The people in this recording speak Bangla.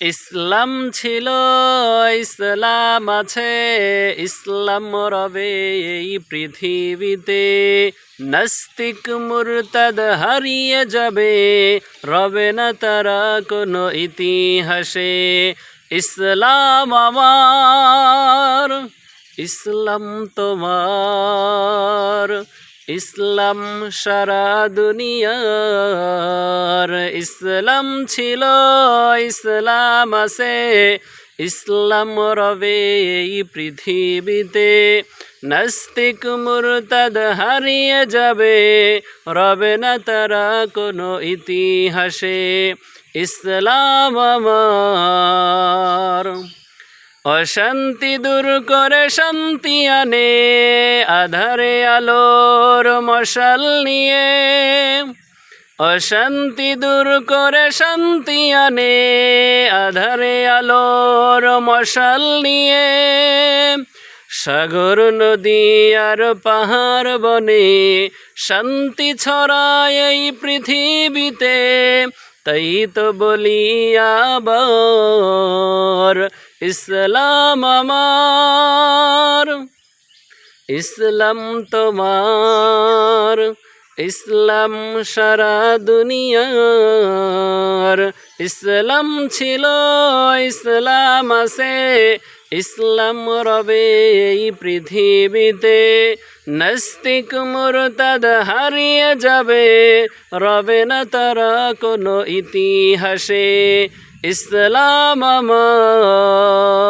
ইসলাম ছিল, ইসলাম আছে, ইসলাম রবে এই পৃথিবীতে। নাস্তিক মুরতাদ হারিয়ে যাবে, রবে না তারা কোনো ইতিহাসে। ইসলাম আমার, ইসলাম তোমার। ইসলাম সারা দুনিয়ার ইসলাম ছিল, ইসলাম আছে। ইসলাম রবে এই পৃথিবীতে। নাস্তিক মুরতাদ হারিয়ে যাবে, রবে না তারা কোনো ইতিহাসে। ইসলাম আমার। অশান্তি দূর করে শান্তি আনে, আধারে আলোর মশাল নিয়ে। অশান্তি দূর করে শান্তি আনে, আধারে আলোর মশাল নিয়ে। সাগর, নদী আর পাহাড় বনে শান্তি ছড়ায় এই পৃথিবীতে। তাই তো বলি আবার ইসলাম আমার ইসলাম তোমার। ইসলাম সারা দুনিয়ার ইসলাম ছিল, ইসলাম আছে। ইসলাম রবে এই পৃথিবীতে। নাস্তিক মুরতাদ হারিয়ে যাবে, রবে না তারা কোনো ইতিহাসে। ইসলাম আমার